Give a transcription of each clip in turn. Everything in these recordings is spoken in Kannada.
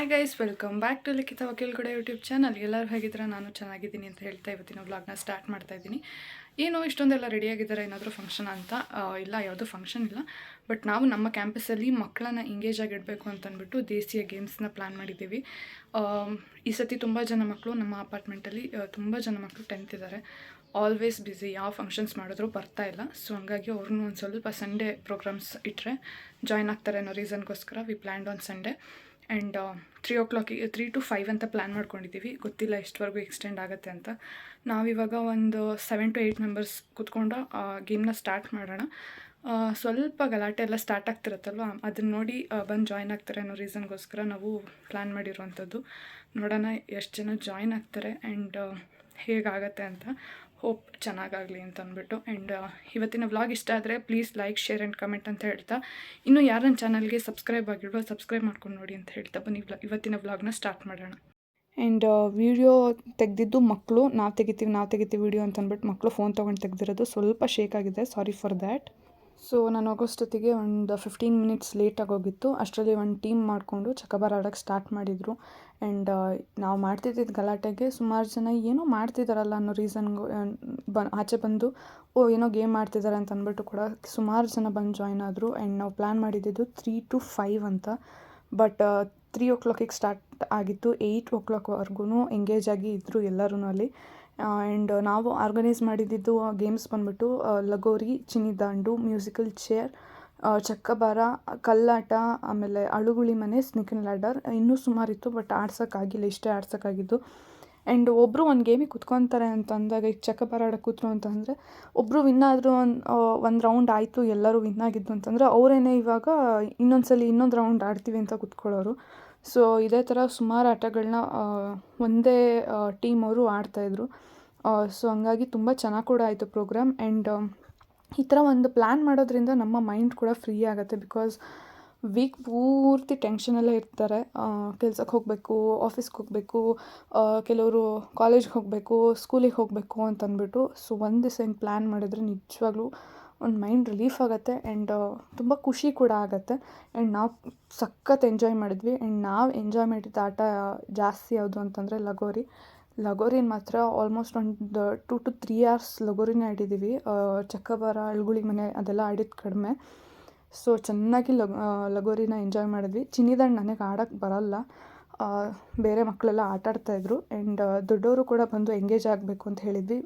Hi guys welcome back to Likhita Vakil ಕೂಡ ಯೂಟ್ಯೂಬ್ ಚಾನಲ್ ಎಲ್ಲರೂ ಹೇಗಿದ್ರೆ ನಾನು ಚೆನ್ನಾಗಿದ್ದೀನಿ ಅಂತ ಹೇಳ್ತಾ ಇವತ್ತಿನ ವ್ಲಾಗ್ನ ಸ್ಟಾರ್ಟ್ ಮಾಡ್ತಾ ಇದ್ದೀನಿ. ಏನು ಇಷ್ಟೊಂದೆಲ್ಲ ರೆಡಿಯಾಗಿದ್ದಾರೆ ಏನಾದರೂ ಫಂಕ್ಷನ್ ಅಂತ. ಇಲ್ಲ, ಯಾವುದೂ ಫಂಕ್ಷನ್ ಇಲ್ಲ. ಬಟ್ ನಾವು ನಮ್ಮ ಕ್ಯಾಂಪಸಲ್ಲಿ ಮಕ್ಕಳನ್ನ ಎಂಗೇಜ್ ಆಗಿಡಬೇಕು ಅಂತಂದ್ಬಿಟ್ಟು ದೇಸಿಯ ಗೇಮ್ಸ್ನ ಪ್ಲ್ಯಾನ್ ಮಾಡಿದ್ದೀವಿ. ಈ ಸತಿ ತುಂಬ ಜನ ಮಕ್ಕಳು ನಮ್ಮ ಅಪಾರ್ಟ್ಮೆಂಟಲ್ಲಿ ತುಂಬ ಜನ ಮಕ್ಕಳು ಟೆಂತ್ ಇದ್ದಾರೆ ಆಲ್ವೇಸ್ ಬ್ಯುಸಿ ಯಾವ ಫಂಕ್ಷನ್ಸ್ ಮಾಡಿದ್ರು ಬರ್ತಾ ಇಲ್ಲ. ಸೊ ಹಂಗಾಗಿ ಅವ್ರನ್ನೂ ಒಂದು ಸ್ವಲ್ಪ ಸಂಡೇ ಪ್ರೋಗ್ರಾಮ್ಸ್ ಇಟ್ಟರೆ ಜಾಯ್ನ್ ಆಗ್ತಾರೆ ಅನ್ನೋ ರೀಸನ್ಗೋಸ್ಕರ we planned on Sunday and three ಓ ಕ್ಲಾಕಿಗೆ ತ್ರೀ ಟು ಫೈವ್ ಅಂತ ಪ್ಲ್ಯಾನ್ ಮಾಡ್ಕೊಂಡಿದ್ದೀವಿ. ಗೊತ್ತಿಲ್ಲ ಎಷ್ಟುವರೆಗೂ ಎಕ್ಸ್ಟೆಂಡ್ ಆಗುತ್ತೆ ಅಂತ. ನಾವಿವಾಗ ಒಂದು ಸೆವೆನ್ ಟು ಏಯ್ಟ್ ಮೆಂಬರ್ಸ್ ಕೂತ್ಕೊಂಡು ಗೇಮ್ನ ಸ್ಟಾರ್ಟ್ ಮಾಡೋಣ. ಸ್ವಲ್ಪ ಗಲಾಟೆ ಎಲ್ಲ ಸ್ಟಾರ್ಟ್ ಆಗ್ತಿರತ್ತಲ್ವ? ಅದನ್ನ ನೋಡಿ ಬಂದು ಜಾಯ್ನ್ ಆಗ್ತಾರೆ ಅನ್ನೋ ರೀಸನ್ಗೋಸ್ಕರ ನಾವು ಪ್ಲ್ಯಾನ್ ಮಾಡಿರುವಂಥದ್ದು. ನೋಡೋಣ ಎಷ್ಟು ಜನ ಜಾಯ್ನ್ ಆಗ್ತಾರೆ ಆ್ಯಂಡ್ ಹೇಗಾಗತ್ತೆ ಅಂತ. ಹೋಪ್ ಚೆನ್ನಾಗಾಗಲಿ ಅಂತ ಅಂದ್ಬಿಟ್ಟು ಆ್ಯಂಡ್ ಇವತ್ತಿನ ವ್ಲಾಗ್ ಇಷ್ಟ ಆದರೆ please like share and comment ಅಂತ ಹೇಳ್ತಾ. ಇನ್ನೂ ಯಾರು ನನ್ನ ಚಾನಲ್ಗೆ ಸಬ್ಸ್ಕ್ರೈಬ್ ಆಗಿರ್ಬೋದು ಸಬ್ಸ್ಕ್ರೈಬ್ ಮಾಡ್ಕೊಂಡು ನೋಡಿ ಅಂತ ಹೇಳ್ತಾ. ಬನ್ನಿ ಇವತ್ತಿನ ವ್ಲಾಗ್ನ ಸ್ಟಾರ್ಟ್ ಮಾಡೋಣ. ಆ್ಯಂಡ್ ವಿಡಿಯೋ ತೆಗೆದಿದ್ದು ಮಕ್ಕಳು ನಾವು ತೆಗಿತೀವಿ ನಾವು ತೆಗಿತೀವಿ ವೀಡಿಯೋ ಅಂತ ಅಂದ್ಬಿಟ್ಟು ಮಕ್ಕಳು ಫೋನ್ ತೊಗೊಂಡು ತೆಗೆದಿರೋದು ಸ್ವಲ್ಪ ಶೇಕ್ ಆಗಿದೆ. ಸಾರಿ ಫಾರ್ ದ್ಯಾಟ್ ಸೊ ನಾನು ಆಗೋಷ್ಟೊತ್ತಿಗೆ ಒಂದು ಫಿಫ್ಟೀನ್ ಮಿನಿಟ್ಸ್ ಲೇಟ್ ಆಗೋಗಿತ್ತು. ಅಷ್ಟರಲ್ಲಿ ಒಂದು ಟೀಮ್ ಮಾಡಿಕೊಂಡು ಚಕಬಾರ್ ಆಡೋಕ್ಕೆ ಸ್ಟಾರ್ಟ್ ಮಾಡಿದರು. ಆ್ಯಂಡ್ ನಾವು ಮಾಡ್ತಿದ್ದಿದ್ದು ಗಲಾಟೆಗೆ ಸುಮಾರು ಜನ ಏನೋ ಮಾಡ್ತಿದ್ದಾರಲ್ಲ ಅನ್ನೋ ರೀಸನ್ಗೂ ಬ, ಆಚೆ ಬಂದು, ಓ, ಏನೋ ಗೇಮ್ ಮಾಡ್ತಿದ್ದಾರೆ ಅಂತ ಅಂದ್ಬಿಟ್ಟು ಕೂಡ ಸುಮಾರು ಜನ ಬಂದು ಜಾಯ್ನ್ ಆದರು. ಆ್ಯಂಡ್ ನಾವು ಪ್ಲ್ಯಾನ್ ಮಾಡಿದ್ದಿದ್ದು ತ್ರೀ ಟು ಫೈವ್ ಅಂತ. ಬಟ್ ತ್ರೀ ಓ ಕ್ಲಾಕಿಗೆ ಸ್ಟಾರ್ಟ್ ಆಗಿತ್ತು. ಏಯ್ಟ್ ಓ ಕ್ಲಾಕ್ವರೆಗೂ ಎಂಗೇಜ್ ಆಗಿ ಇದ್ದರು ಎಲ್ಲರೂ ಅಲ್ಲಿ. ಆ್ಯಂಡ್ ನಾವು ಆರ್ಗನೈಸ್ ಮಾಡಿದ್ದಿದ್ದು ಗೇಮ್ಸ್ ಬಂದ್ಬಿಟ್ಟು ಲಗೋರಿ, ಚಿನ್ನಿದಾಂಡು ಮ್ಯೂಸಿಕಲ್ ಚೇರ್ ಚಕ್ಕಬಾರ, ಕಲ್ಲಾಟ, ಆಮೇಲೆ ಅಳುಗುಳಿ ಮನೆ ಸ್ನಿಕನ್ ಲ್ಯಾಡರ್ ಇನ್ನೂ ಸುಮಾರಿತ್ತು ಬಟ್ ಆಡ್ಸೋಕ್ಕಾಗಿಲ್ಲ ಇಷ್ಟೇ ಆಡ್ಸೋಕ್ಕಾಗಿದ್ದು ಆ್ಯಂಡ್ ಒಬ್ಬರು ಒಂದು ಗೇಮಿಗೆ ಕುತ್ಕೊತಾರೆ ಅಂತ ಅಂದಾಗ ಈಗ ಚಕ್ಕಬಾರ ಆಡೋಕೆ ಕೂತ್ರು ಅಂತಂದರೆ ಒಬ್ಬರು ವಿನ್ ಆದರೂ ಒಂದು ಒಂದು ರೌಂಡ್ ಆಯಿತು, ಎಲ್ಲರೂ ವಿನ್ ಆಗಿದ್ದು ಅಂತಂದರೆ, ಅವರೇನೆ ಇವಾಗ ಇನ್ನೊಂದು ಸಲ ಇನ್ನೊಂದು ರೌಂಡ್ ಆಡ್ತೀವಿ ಅಂತ ಕೂತ್ಕೊಳ್ಳೋರು. ಸೊ ಇದೇ ಥರ ಸುಮಾರು ಆಟಗಳನ್ನ ಒಂದೇ ಟೀಮ್ ಅವರು ಆಡ್ತಾಯಿದ್ರು ಸೊ ಹಂಗಾಗಿ ತುಂಬ ಚೆನ್ನಾಗಿ ಕೂಡ ಆಯಿತು ಪ್ರೋಗ್ರಾಮ್ ಆ್ಯಂಡ್ ಈ ಥರ ಒಂದು ಪ್ಲ್ಯಾನ್ ಮಾಡೋದ್ರಿಂದ ನಮ್ಮ ಮೈಂಡ್ ಕೂಡ ಫ್ರೀ ಆಗುತ್ತೆ ಬಿಕಾಸ್ ವೀಕ್ ಪೂರ್ತಿ ಟೆನ್ಷನಲ್ಲೇ ಇರ್ತಾರೆ. ಕೆಲ್ಸಕ್ಕೆ ಹೋಗಬೇಕು ಆಫೀಸ್ಗೆ ಹೋಗಬೇಕು ಕೆಲವರು ಕಾಲೇಜ್ಗೆ ಹೋಗಬೇಕು ಸ್ಕೂಲಿಗೆ ಹೋಗಬೇಕು ಅಂತಂದ್ಬಿಟ್ಟು, ಸೊ ಒಂದು ದಿವಸ ಹಿಂಗೆ ಪ್ಲ್ಯಾನ್ ಮಾಡಿದ್ರೆ ನಿಜವಾಗ್ಲೂ ಒಂದು ಮೈಂಡ್ ರಿಲೀಫ್ ಆಗುತ್ತೆ ಆ್ಯಂಡ್ ತುಂಬ ಖುಷಿ ಕೂಡ ಆಗುತ್ತೆ ಆ್ಯಂಡ್ ನಾವು ಸಖತ್ ಎಂಜಾಯ್ ಮಾಡಿದ್ವಿ ಆ್ಯಂಡ್ ನಾವು ಎಂಜಾಯ್ ಮಾಡಿದ ಆಟ ಜಾಸ್ತಿ ಯಾವುದು ಅಂತಂದರೆ ಲಗೋರಿ. ಲಗೋರಿನ ಮಾತ್ರ ಆಲ್ಮೋಸ್ಟ್ ಒಂದು ಟು ಟು ತ್ರೀ ಅವರ್ಸ್ ಲಗೋರಿನೇ ಆಡಿದ್ದೀವಿ. ಚಕ್ಕಬಾರ, ಅಳ್ಗುಳಿ ಮನೆ ಅದೆಲ್ಲ ಆಡಿದ್ದು ಕಡಿಮೆ. ಸೊ, ಚೆನ್ನಾಗಿ ಲಗ್ ಲಗೋರಿನ ಎಂಜಾಯ್ ಮಾಡಿದ್ವಿ. ಚಿನ್ನಿದಾಂಡು ನನಗೆ ಆಡೋಕ್ಕೆ ಬರಲ್ಲ. ಬೇರೆ ಮಕ್ಕಳೆಲ್ಲ ಆಟ ಆಡ್ತಾಯಿದ್ರು ಆ್ಯಂಡ್ ದೊಡ್ಡವರು ಕೂಡ ಬಂದು ಎಂಗೇಜ್ ಆಗಬೇಕು ಅಂತ ಹೇಳಿದ್ವಿ.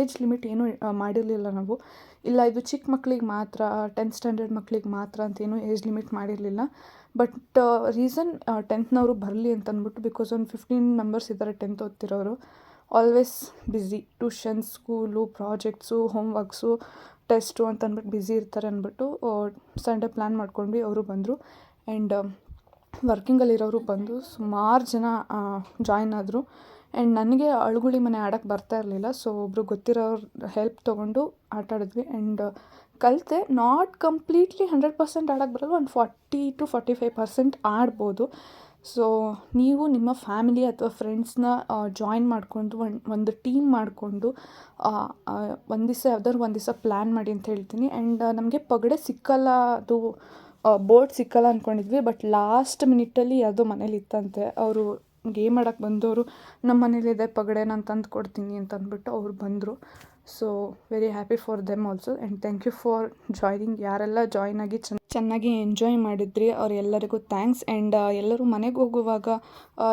ಏಜ್ ಲಿಮಿಟ್ ಏನೂ ಮಾಡಿರಲಿಲ್ಲ ನಾವು. ಇಲ್ಲ, ಇದು ಚಿಕ್ಕ ಮಕ್ಕಳಿಗೆ ಮಾತ್ರ ಟೆಂತ್ ಸ್ಟ್ಯಾಂಡರ್ಡ್ ಮಕ್ಕಳಿಗೆ ಮಾತ್ರ ಅಂತ ಏನೂ ಏಜ್ ಲಿಮಿಟ್ ಮಾಡಿರಲಿಲ್ಲ. ಬಟ್ ರೀಸನ್ ಟೆಂತ್ನವರು ಬರಲಿ ಅಂತ ಅಂದ್ಬಿಟ್ಟು ಬಿಕಾಸ್ ಒಂದು ಫಿಫ್ಟೀನ್ ಮೆಂಬರ್ಸ್ ಇದ್ದಾರೆ tenth ಓದ್ತಿರೋರು. Always busy tuition school projects homeworks test ಅಂತ ಅಂದ್ಬಿಟ್ಟು ಬ್ಯುಸಿ ಇರ್ತಾರೆ ಅಂದ್ಬಿಟ್ಟು ಸಂಡೇ ಪ್ಲ್ಯಾನ್ ಮಾಡ್ಕೊಂಡ್ವಿ, ಅವರು ಬಂದರು. ಆ್ಯಂಡ್ ವರ್ಕಿಂಗಲ್ಲಿರೋರು ಬಂದು ಸುಮಾರು ಜನ ಜಾಯ್ನ್ ಆದರು. ಆ್ಯಂಡ್ ನನಗೆ ಅಳುಗುಳಿ ಮನೆ ಆಡೋಕ್ಕೆ ಬರ್ತಾ ಇರಲಿಲ್ಲ. ಸೊ ಒಬ್ಬರು ಗೊತ್ತಿರೋರು ಹೆಲ್ಪ್ ತೊಗೊಂಡು ಆಟ ಆಡಿದ್ವಿ. ಆ್ಯಂಡ್ ಕಲಿತೆ ನಾಟ್ ಕಂಪ್ಲೀಟ್ಲಿ ಹಂಡ್ರೆಡ್ ಪರ್ಸೆಂಟ್ ಆಡೋಕ್ಕೆ ಬರಲ್ಲ ಒಂದು forty to forty five percent ಆಡ್ಬೋದು. ಸೊ ನೀವು ನಿಮ್ಮ ಫ್ಯಾಮಿಲಿ ಅಥವಾ ಫ್ರೆಂಡ್ಸ್ನ ಜಾಯಿನ್ ಮಾಡಿಕೊಂಡು ಒಂದು ಒಂದು ಟೀಮ್ ಮಾಡಿಕೊಂಡು ಒಂದು ದಿವಸ ಯಾವ್ದಾದ್ರು ಒಂದು ದಿವಸ ಪ್ಲ್ಯಾನ್ ಮಾಡಿ ಅಂತ ಹೇಳ್ತೀನಿ. ಆ್ಯಂಡ್ ನಮಗೆ ಪಗಡೆ ಸಿಕ್ಕಲ್ಲ ಅದು ಬೋರ್ಡ್ ಸಿಕ್ಕಲ್ಲ ಅಂದ್ಕೊಂಡಿದ್ವಿ ಬಟ್ ಲಾಸ್ಟ್ ಮಿನಿಟಲ್ಲಿ ಯಾವುದೋ ಮನೇಲಿ ಇತ್ತಂತೆ. ಅವರು ಗೇಮ್ ಆಡೋಕ್ಕೆ ಬಂದವರು ನಮ್ಮ ಮನೇಲಿದೆ ಪಗಡೆ ನಾನು ತಂದು ಕೊಡ್ತೀನಿ ಅಂತ ಅಂದ್ಬಿಟ್ಟು ಅವ್ರು ಬಂದರು. So very happy for them also and thank you for joining ಯಾರೆಲ್ಲ ಜಾಯ್ನ್ ಆಗಿ ಚೆನ್ನ ಚೆನ್ನಾಗಿ ಎಂಜಾಯ್ ಮಾಡಿದ್ರಿ. ಅವರೆಲ್ಲರಿಗೂ ಥ್ಯಾಂಕ್ಸ್ ಆ್ಯಂಡ್ ಎಲ್ಲರೂ ಮನೆಗೆ ಹೋಗುವಾಗ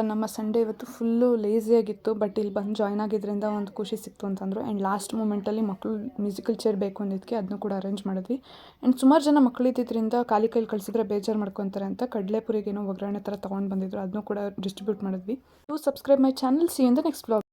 ನಮ್ಮ ಸಂಡೇ ಇವತ್ತು ಫುಲ್ಲು ಲೇಸಿಯಾಗಿತ್ತು ಬಟ್ ಇಲ್ಲಿ ಬಂದು ಜಾಯ್ನ್ ಆಗಿದ್ದರಿಂದ ಒಂದು ಖುಷಿ ಸಿಕ್ತು ಅಂತಂದರು. ಆ್ಯಂಡ್ ಲಾಸ್ಟ್ ಮೂಮೆಂಟಲ್ಲಿ ಮಕ್ಕಳು ಮ್ಯೂಸಿಕಲ್ ಚೇರ್ ಬೇಕು ಅಂದಿದ್ದಕ್ಕೆ ಅದನ್ನು ಕೂಡ ಅರೇಂಜ್ ಮಾಡಿದ್ವಿ. ಆ್ಯಂಡ್ ಸುಮಾರು ಜನ ಮಕ್ಕಳಿದ್ದಿದ್ದರಿಂದ ಖಾಲಿ ಕೈಲಿ ಕಳಿಸಿದ್ರೆ ಬೇಜಾರು ಮಾಡ್ಕೊತಾರೆ ಅಂತ ಕಡಲೆಪುರಿಗೇನೋ ಒಗ್ಗರಣೆ ಥರ ತೊಗೊಂಡು ಬಂದಿದ್ರು. ಅದನ್ನು ಕೂಡ ಡಿಸ್ಟ್ರಿಬ್ಯೂಟ್ ಮಾಡಿದ್ವಿ. To subscribe my channel see in the next blog